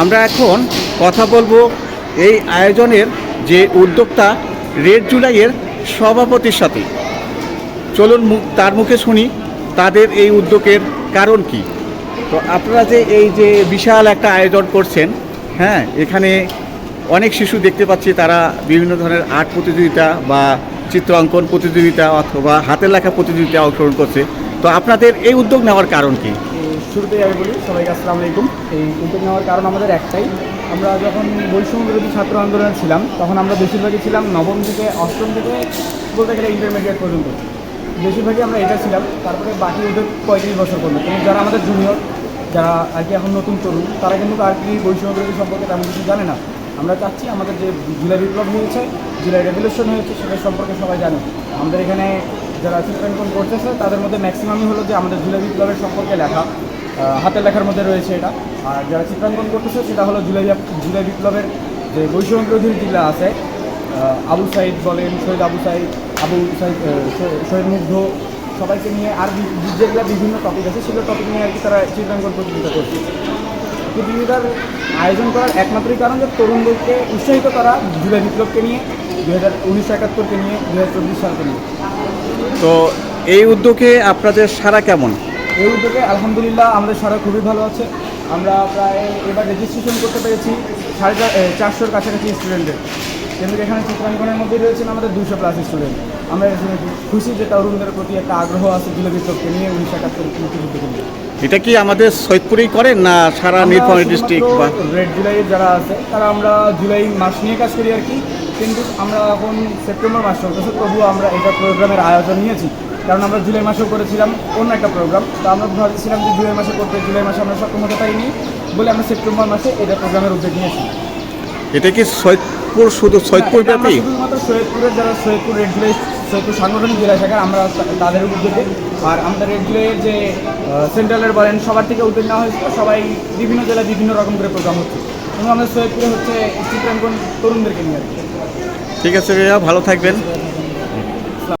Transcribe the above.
আমরা এখন কথা বলব এই আয়োজনের যে উদ্যোক্তা রেড জুলাইয়ের সভাপতির সাথে। চলুন তার মুখে শুনি, তাদের এই উদ্যোগের কারণ কি? তো আপনারা যে এই যে বিশাল একটা আয়োজন করছেন হ্যাঁ এখানে অনেক শিশু দেখতে পাচ্ছি, তারা বিভিন্ন ধরনের আর্ট প্রতিযোগিতা বা চিত্র অঙ্কন প্রতিযোগিতা অথবা হাতের লেখা প্রতিযোগিতায় অংশগ্রহণ করছে। তো আপনাদের এই উদ্যোগ নেওয়ার কারণ কি? শুরুতেই আমি বলি, সবাইকে আসসালামু আলাইকুম। এই উদ্যোগ নেওয়ার কারণ আমাদের একটাই। আমরা যখন বৈষম্য বিরোধী ছাত্র আন্দোলনে ছিলাম, তখন আমরা বেশিরভাগই ছিলাম নবম থেকে অষ্টম থেকে বলতে গেলে ইন্টারমিডিয়েট পর্যন্ত। বেশিরভাগই আমরা এটা ছিলাম, তারপরে বাকি ওদের পঁয়ত্রিশ বছর পর্যন্ত। কিন্তু যারা আমাদের জুনিয়র যারা আর কি এখন নতুন তরুণ, তারা কিন্তু আর কি বৈষম্য বিরোধী সম্পর্কে তেমন কিছু জানে না। আমরা চাচ্ছি আমাদের যে জুলাই বিপ্লব হয়েছে জুলাই রেভলিউশন হয়েছে, সেটা সম্পর্কে সবাই জানে। আমাদের এখানে যারা চিত্রাঙ্কন করতেছে, তাদের মধ্যে ম্যাক্সিমামই হলো যে আমাদের জুলাই বিপ্লবের সম্পর্কে লেখা। হাতের লেখার মধ্যে রয়েছে এটা। আর যারা চিত্রাঙ্কন করতেছে, সেটা হলো জুলাই জুলাই বিপ্লবের যে বৈষম্য বিরোধী যেগুলো আছে আবু সাইদ বলেন, শহীদ আবু সাইদ আবু সাইদ শহীদ- মুগ্ধ, সবাইকে নিয়ে আর যেগুলো বিভিন্ন টপিক আছে, সেগুলো টপিক নিয়ে আর কি তারা চিত্রাঙ্কন প্রতিযোগিতা করছে। প্রতিযোগিতার আয়োজন করার একমাত্রই কারণ যে তরুণদেরকে উৎসাহিত করা জুলাই বিপ্লবকে নিয়ে দু হাজার উনিশশো একাত্তরকে নিয়ে দু হাজার চব্বিশ সালকে নিয়ে। তো এই উদ্যোগে আপনাদের সারা কেমন? এই উদ্যোগে আলহামদুলিল্লাহ আমাদের সারা খুবই ভালো আছে। আমরা প্রায় এবার রেজিস্ট্রেশন করতে পেরেছি সাড়ে চারশোর কাছাকাছি স্টুডেন্টের কিন্তু এখানে চিত্রাঙ্কনের মধ্যে রয়েছেন আমাদের দুশো প্লাস স্টুডেন্ট আমরা খুশি যে তরুণদের প্রতি একটা আগ্রহ আছে জুলাই বিপ্লবকে নিয়ে উনিশশো একাত্তর নিয়ে। এটা কি আমাদের সৈয়দপুরেই করেন না সারা নীলফামারী ডিস্ট্রিক্ট বা? রেড জুলাইয়ের যারা আছে তারা আমরা জুলাই মাস নিয়ে কাজ করি আর কি। কিন্তু আমরা এখন সেপ্টেম্বর মাস চলতেছে তবুও আমরা এটা প্রোগ্রামের আয়োজন নিয়েছি। কারণ আমরা জুলাই মাসেও করেছিলাম অন্য একটা প্রোগ্রাম তো আমরা ভাবছিলাম যে জুলাই মাসে করতে জুলাই মাসে আমরা সক্ষম হতে পারিনি বলে আমরা সেপ্টেম্বর মাসে এটা প্রোগ্রামের উদ্যোগ নিয়েছি। এটা কি সৈয়দপুর শুধু সৈয়দপুর ব্যাপী? শুধুমাত্র সৈয়দপুরের যারা সৈয়দপুর রেড জুলাই সৈয়দপুর সাংগঠনিক জেলা শাখার আমরা তাদের উদ্যোগে। আর আমাদের রেড জুলাইয়ের যে সেন্ট্রালের বলেন সবার থেকে উদ্যোগ নেওয়া হয়েছিল সবাই বিভিন্ন জেলায় বিভিন্ন রকম করে প্রোগ্রাম হচ্ছে। এবং আমাদের সৈয়দপুরে হচ্ছে চিত্রাঙ্কন তরুণদেরকে নিয়ে ঠিক আছে ভাইয়া ভালো থাকবেন।